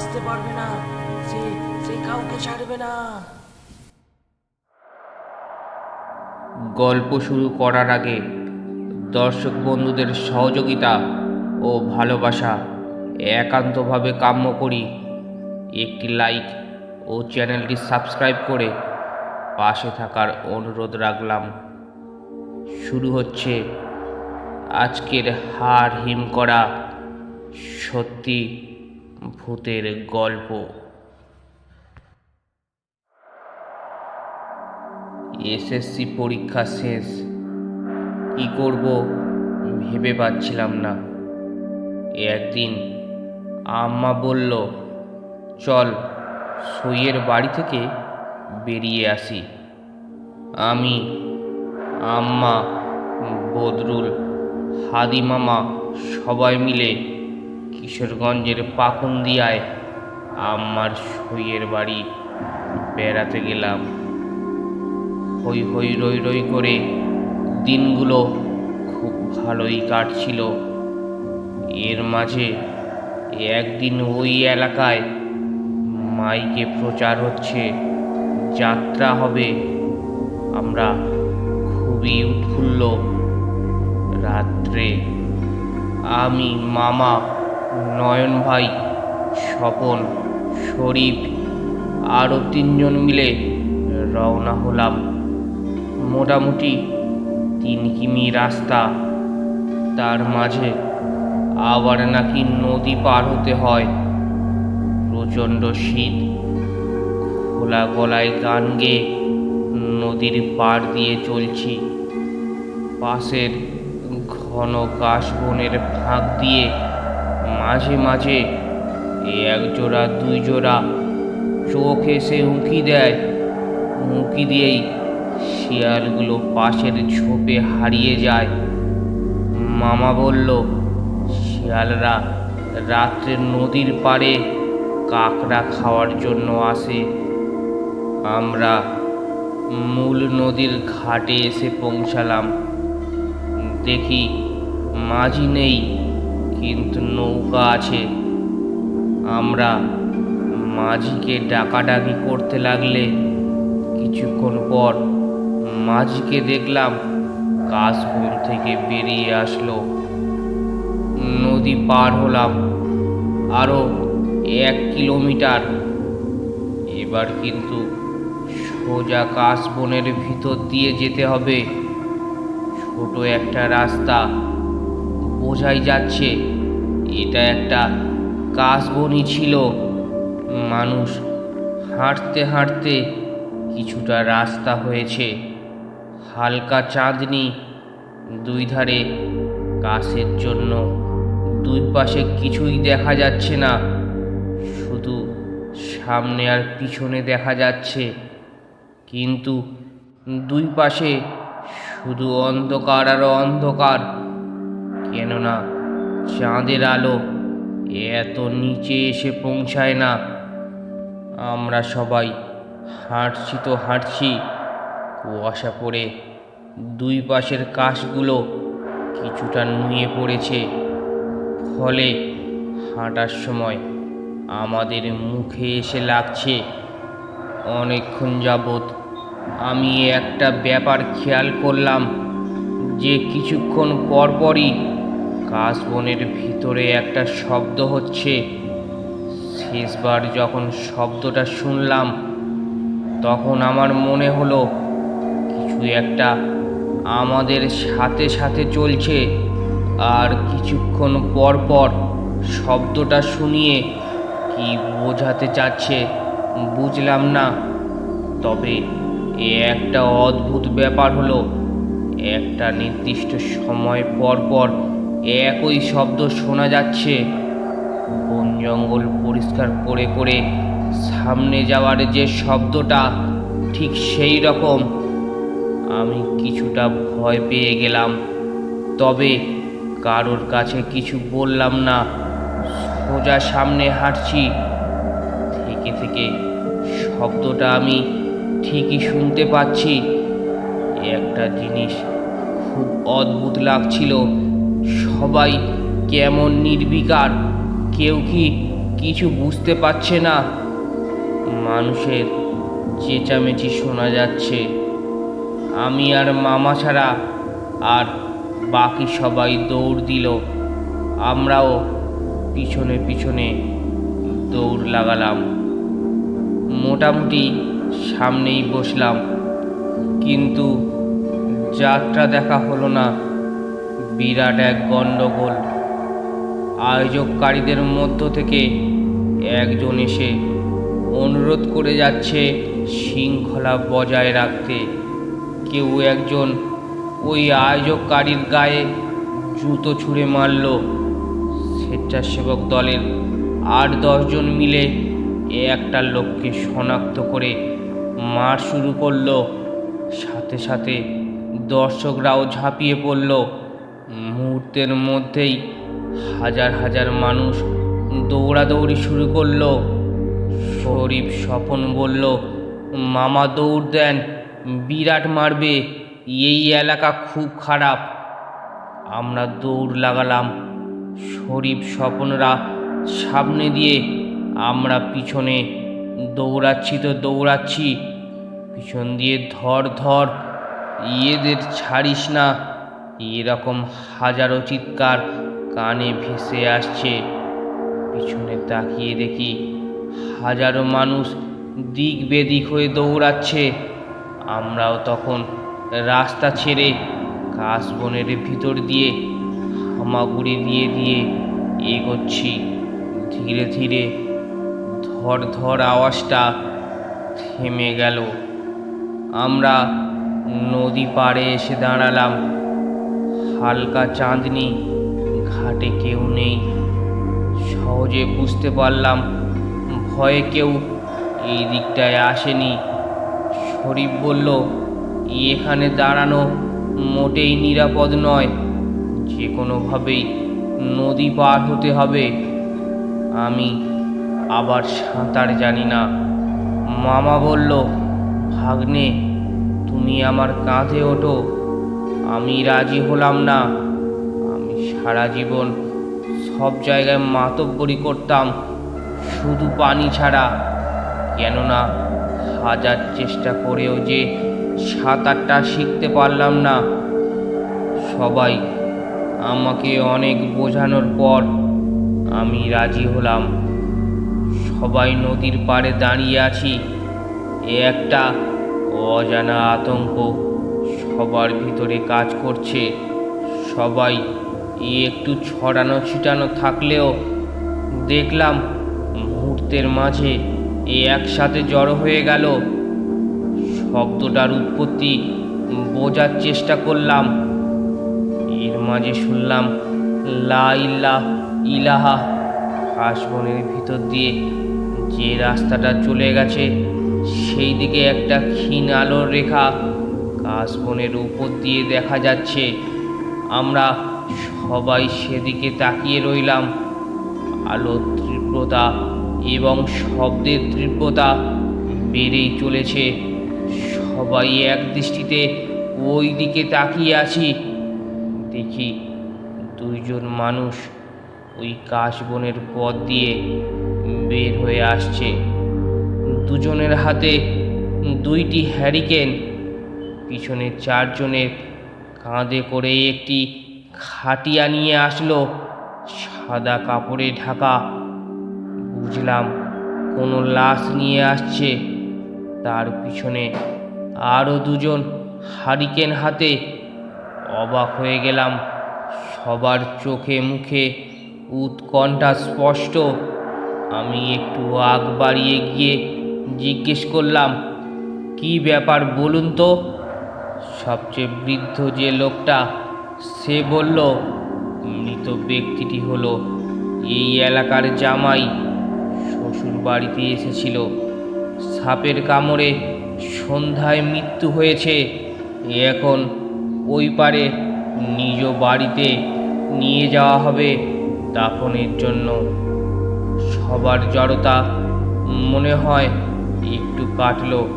বাঁচতে পারবে না, সে সে কাউকে ছাড়বে না। গল্প শুরু করার আগে দর্শক বন্ধুদের সহযোগিতা ও ভালোবাসা একান্তভাবে কাম্য করি। একটি লাইক ও চ্যানেলটি সাবস্ক্রাইব করে পাশে থাকার অনুরোধ রাখলাম। শুরু হচ্ছে আজকের হার হিম করা সত্যি ভূতের গল্প। এসএসসি পরীক্ষা শেষ। কি করব ভেবে পাচ্ছিলাম না। একদিন আম্মা বলল, চল সইয়ের বাড়ি থেকে বেরিয়ে আসি। আমি, আম্মা, বদরুল হাদি মামা সবাই মিলে কিশোরগঞ্জের পাকুন্দিয়ায় আমার সইয়ের বাড়ি বেড়াতে গেলাম। হই হই রই রই করে দিনগুলো খুব ভালোই কাটছিল। এর মাঝে একদিন ওই এলাকায় মাইকে প্রচার হচ্ছে, যাত্রা হবে। আমরা খুবই উৎফুল্ল। রাত্রে আমি, মামা নয়ন ভাই, স্বপন, শরীফ আরও তিনজন মিলে রওনা হলাম। মোটামুটি তিন কিমি রাস্তা। তার মাঝে আবার নাকি নদী পার হতে হয়। প্রচণ্ড শীত। খোলা গলায় গান গেয়ে নদীর পাড় দিয়ে চলছি। পাশের ঘন কাশ বনের ফাঁক দিয়ে মাঝে মাঝে এক জোড়া, দুই জোড়া চোখ এসে উঁকি দেয়। উঁকি দিয়েই শিয়ালগুলো পাশের ঝোপে হারিয়ে যায়। মামা বলল, শিয়ালরা রাত্রে নদীর পাড়ে কাকড়া খাওয়ার জন্য আসে। আমরা মূল নদীর ঘাটে এসে পৌঁছালাম। দেখি মাঝি নেই। কিন্তু নৌকা আছে। আমরা মাঝিকে ডাকাডাকি করতে লাগলে কিছুক্ষণ পর মাঝিকে দেখলাম কাশবন থেকে বেরিয়ে আসলো। নদী পার হলাম আরও এক কিলোমিটার। এবার কিন্তু সোজা কাশবনের ভিতর দিয়ে যেতে হবে। ছোট একটা রাস্তা বোঝাই যাচ্ছে এটা একটা কাশবনই ছিল। মানুষ হাঁটতে হাঁটতে কিছুটা রাস্তা হয়েছে। হালকা চাঁদনি দুই ধারে। কাশের জন্য দুই পাশে কিছুই দেখা যাচ্ছে না। শুধু সামনে আর পিছনে দেখা যাচ্ছে। কিন্তু দুই পাশে শুধু অন্ধকার আর অন্ধকার। কেননা চাঁদের আলো এত নিচে এসে পৌঁছায় না। আমরা সবাই হাঁটছি তো হাঁটছি, কুয়াশা পড়ে দুই পাশের কাশগুলো কিছুটা নুয়ে পড়েছে। ফলে হাঁটার সময় আমাদের মুখে এসে লাগছে, অনেকক্ষণ যাবৎ আমি একটা ব্যাপার খেয়াল করলাম যে কিছুক্ষণ পরপরই কাশবনের ভিতরে একটা শব্দ হচ্ছে। শেষবার যখন শব্দটা শুনলাম, তখন আমার মনে হলো, কিছু একটা আমাদের সাথে সাথে চলছে। আর কিছুক্ষণ পর পর শব্দটা শুনিয়ে কি বোঝাতে চাচ্ছে, বুঝলাম না। তবে এ একটা অদ্ভুত ব্যাপার হলো, একটা নির্দিষ্ট সময় পর পর একই শব্দ শোনা যাচ্ছে। বন জঙ্গল পরিষ্কার করে করে সামনে যাওয়ার যে শব্দটা, ঠিক সেই রকম। আমি কিছুটা ভয় পেয়ে গেলাম, তবে কারোর কাছে কিছু বললাম না। সোজা সামনে হাঁটছি। থেকে থেকে শব্দটা আমি ঠিকই শুনতে পাচ্ছি। একটা জিনিস খুব অদ্ভুত লাগছিল। সবাই কেমন নির্বিকার? কেউ কি কিছু বুঝতে পারছে না? মানুষের চেঁচামেচি শোনা যাচ্ছে। আমি আর মামা ছাড়া আর বাকি সবাই দৌড় দিল। আমরাও পিছনে পিছনে দৌড় লাগালাম। মোটামুটি সামনেই বসলাম। কিন্তু যাত্রা দেখা হলো না। বিরাট এক গণ্ডগোল। আয়োজককারীদের মধ্য থেকে একজন এসে অনুরোধ করে যাচ্ছে শৃঙ্খলা বজায় রাখতে। কেউ একজন ওই আয়োজককারীর গায়ে জুতো ছুঁড়ে মারল। স্বেচ্ছাসেবক দলের আট দশজন মিলে একটা লোককে শনাক্ত করে মার শুরু করল। সাথে সাথে দর্শকরাও ঝাঁপিয়ে পড়ল। মুহূর্তের মধ্যেই হাজার হাজার মানুষ দৌড়াদৌড়ি শুরু করল। শরীফ স্বপন বলল, মামা দৌড় দেন, বিরাট মারবে, এই এলাকা খুব খারাপ। আমরা দৌড় লাগালাম। শরীফ স্বপনরা সামনে দিয়ে, আমরা পিছনে দৌড়াচ্ছি তো দৌড়াচ্ছি, পিছন দিয়ে ধর ধর, ইয়েদের ছাড়িস না। এরকম হাজারো চিৎকার কানে ভেসে আসছে। পিছনে তাকিয়ে দেখি হাজারো মানুষ দিক বেদিক হয়ে দৌড়াচ্ছে। আমরাও তখন রাস্তা ছেড়ে কাশবনের ভিতর দিয়ে হামাগুড়ি দিয়ে দিয়ে এগোচ্ছি। ধীরে ধীরে ধর ধর আওয়াজটা থেমে গেল। আমরা নদী পাড়ে এসে দাঁড়ালাম। হালকা চাঁদনি, ঘাটে কেউ নেই। সহজে বুঝতে পারলাম, ভয়ে কেউ এই দিকটায় আসেনি। শরীফ বলল, এখানে দাঁড়ানো মোটেই নিরাপদ নয়। যে কোনোভাবেই নদী পার হতে হবে। আমি আবার সাঁতার জানি না। মামা বলল, ভাগ্নে, তুমি আমার কাঁধে ওঠো। আমি রাজি হলাম না। আমি সারা জীবন সব জায়গায় মাতব্বরি করতাম, শুধু পানি ছাড়া। কেননা হাজার চেষ্টা করেও যে সাঁতারটা শিখতে পারলাম না, সবাই আমাকে অনেক বোঝানোর পর আমি রাজি হলাম। সবাই নদীর পাড়ে দাঁড়িয়ে আছি, এ একটা অজানা আতঙ্ক। সবার ভিতরে কাজ করছে। সবাই একটু ছড়ানো ছিটানো থাকলেও দেখলাম মুহূর্তের মাঝে এ একসাথে জড়ো হয়ে গেল। শব্দটার উৎপত্তি বোঝার চেষ্টা করলাম। এর মাঝে শুনলাম, লা ইলাহা কাশবনের ভিতর দিয়ে যে রাস্তাটা চলে গেছে সেই দিকে একটা ক্ষীণ আলোর রেখা। কাশবনের উপর দিয়ে দেখা যাচ্ছে, আমরা সবাই সেদিকে তাকিয়ে রইলাম। আলোর তীব্রতা এবং শব্দের তীব্রতা বেড়েই চলেছে। সবাই এক দৃষ্টিতে ওই দিকে তাকিয়ে আছি। দেখি দুইজন মানুষ ওই কাশবনের পথ দিয়ে বের হয়ে আসছে। দুজনের হাতে দুইটি হ্যারিকেন পিছনে চারজনের কাঁধে করে একটি খাটিয়া নিয়ে আসলো। সাদা কাপড়ে ঢাকা। বুঝলাম কোনো লাশ নিয়ে আসছে। তার পিছনে আরও দুজন হারিকেন হাতে। অবাক হয়ে গেলাম। সবার চোখে মুখে উৎকণ্ঠা স্পষ্ট। আমি একটু আগ বাড়িয়ে গিয়ে জিজ্ঞেস করলাম, কি ব্যাপার বলুন তো? সবচেয়ে বৃদ্ধ যে লোকটা, সে বলল, মৃত ব্যক্তিটি হলো এই এলাকার জামাই। শ্বশুর বাড়িতে এসেছিল। সাপের কামড়ে সন্ধ্যায় মৃত্যু হয়েছে। এখন ওই পারে নিজ বাড়িতে নিয়ে যাওয়া হবে দাফনের জন্য। সবার জড়তা মনে হয় একটু কাটলো।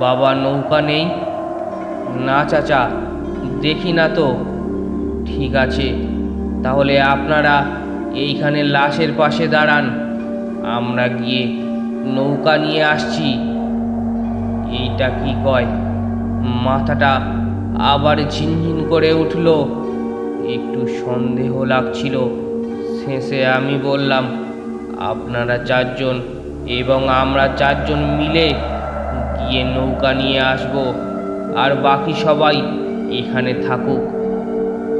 বাবা নৌকা নেই। না চাচা, দেখি না তো। ঠিক আছে, তাহলে আপনারা এইখানে লাশের পাশে দাঁড়ান। আমরা গিয়ে নৌকা নিয়ে আসছি। এইটা কি কয়? মাথাটা আবার ঝিনঝিন করে উঠল। একটু সন্দেহ লাগছিল। শেষে আমি বললাম, আপনারা চারজন এবং আমরা চারজন মিলে গিয়ে নৌকা নিয়ে আসব। আর বাকি সবাই এখানে থাকুক।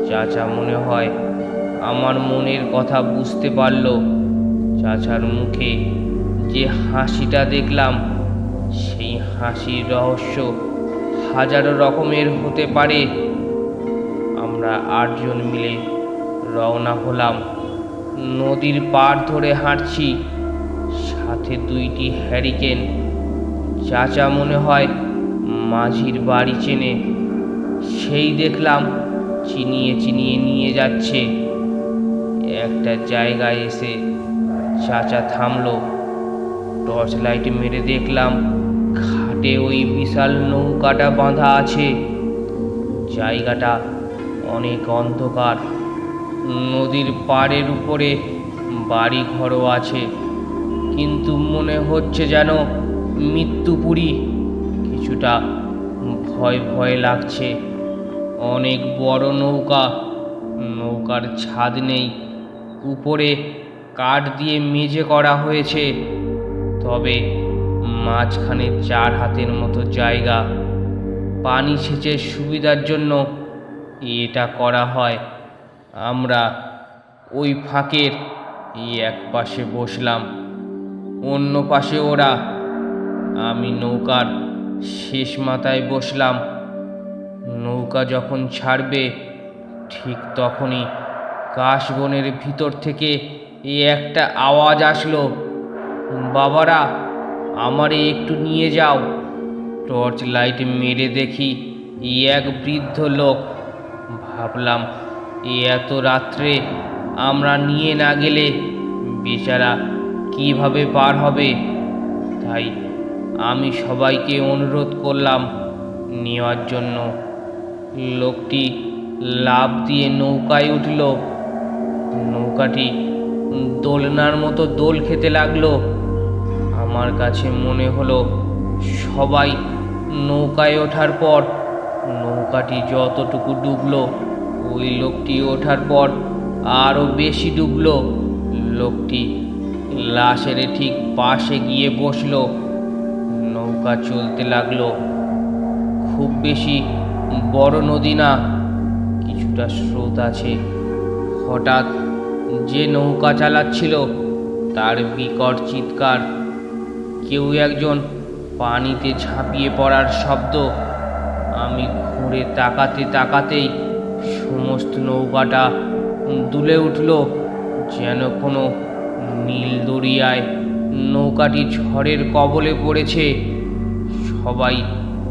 চাচা মনে হয় আমার মনের কথা বুঝতে পারল। চাচার মুখে যে হাসিটা দেখলাম, সেই হাসির রহস্য হাজারো রকমের হতে পারে। আমরা আটজন মিলে রওনা হলাম। নদীর পাড় ধরে হাঁটছি, সাথে দুইটি হ্যারিকেন চাচা মনে হয় মাঝির বাড়ি চেনে, সেই দেখলাম চিনিয়ে চিনিয়ে নিয়ে যাচ্ছে। একটা জায়গায় এসে চাচা থামলো। টর্চ লাইট মেরে দেখলাম ঘাটে ওই বিশাল নৌকাটা বাঁধা আছে। জায়গাটা অনেক অন্ধকার। নদীর পাড়ের উপরে বাড়ি ঘরও আছে। কিন্তু মনে হচ্ছে যেন মৃত্যুপুরী। কিছুটা ভয় ভয় লাগছে। অনেক বড় নৌকা। নৌকার ছাদ নেই। উপরে কাঠ দিয়ে মেঝে করা হয়েছে। তবে মাঝখানে চার হাতের মতো জায়গা। পানি সেচের সুবিধার জন্য এটা করা হয়। আমরা ওই ফাঁকের এই এক পাশে বসলাম। অন্য পাশে ওরা। আমি নৌকার শেষ মাথায় বসলাম। নৌকা যখন ছাড়বে, ঠিক তখনই কাশবনের ভিতর থেকে এই একটা আওয়াজ আসলো। বাবারা, আমারে একটু নিয়ে যাও। টর্চ লাইট মেরে দেখি এই এক বৃদ্ধ লোক। ভাবলাম, এ এত রাত্রে আমরা নিয়ে না গেলে বেচারা কীভাবে পার হবে? তাই আমি সবাইকে অনুরোধ করলাম নেওয়ার জন্য। লোকটি লাভ দিয়ে নৌকায় উঠল। নৌকাটি দোলনার মতো দোল খেতে লাগল। আমার কাছে মনে হলো, সবাই নৌকায় ওঠার পর, নৌকাটি যতটুকু ডুবলো, ওই লোকটি ওঠার পর আরও বেশি ডুবলো। লোকটি লাশের ঠিক পাশে গিয়ে বসল। নৌকা চলতে লাগল। খুব বেশি বড় নদী না, কিছুটা স্রোত আছে। হঠাৎ যে নৌকা চালাচ্ছিল, তার বিকট চিৎকার। কেউ একজন পানিতে ঝাঁপিয়ে পড়ার শব্দ। আমি ঘুরে তাকাতে তাকাতেই সমস্ত নৌকাটা দুলে উঠল, যেন কোনো নীল দরিয়ায় নৌকাটি ঝড়ের কবলে পড়েছে। সবাই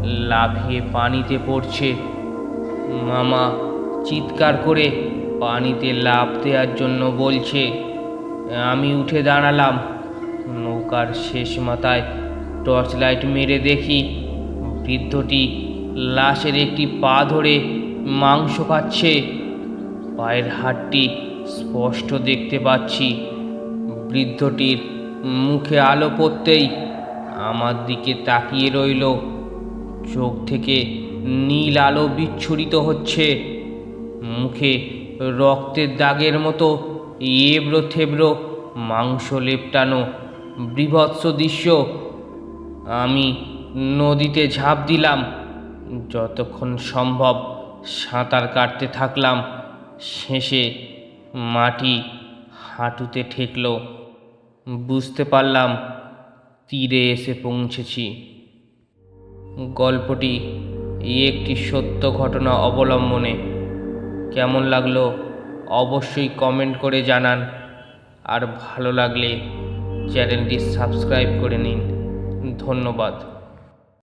লাফিয়ে পানিতে পড়ছে। মামা চিৎকার করে পানিতে লাফ দেওয়ার জন্য বলছে, আমি উঠে দাঁড়ালাম। নৌকার শেষ মাথায় টর্চ লাইট মেরে দেখি, বৃদ্ধটি লাশের একটি পা ধরে মাংস খাচ্ছে। পায়ের হাড়টি স্পষ্ট দেখতে পাচ্ছি। বৃদ্ধটির মুখে আলো পড়তেই আমার দিকে তাকিয়ে রইল। চোখ থেকে নীল আলো বিচ্ছুরিত হচ্ছে। মুখে রক্তের দাগের মতো এবড়ো থেবড়ো মাংস লেপটানো বিভৎস দৃশ্য। আমি নদীতে ঝাঁপ দিলাম। যতক্ষণ সম্ভব সাঁতার কাটতে থাকলাম। শেষে মাটি হাঁটুতে ঠেকল। বুঝতে পারলাম, তীরে এসে পৌঁছেছি। গল্পটি একটি সত্য ঘটনা অবলম্বনে। কেমন লাগল অবশ্যই কমেন্ট করে জানান। আর ভালো লাগলে চ্যানেলটি সাবস্ক্রাইব করে নিন। ধন্যবাদ।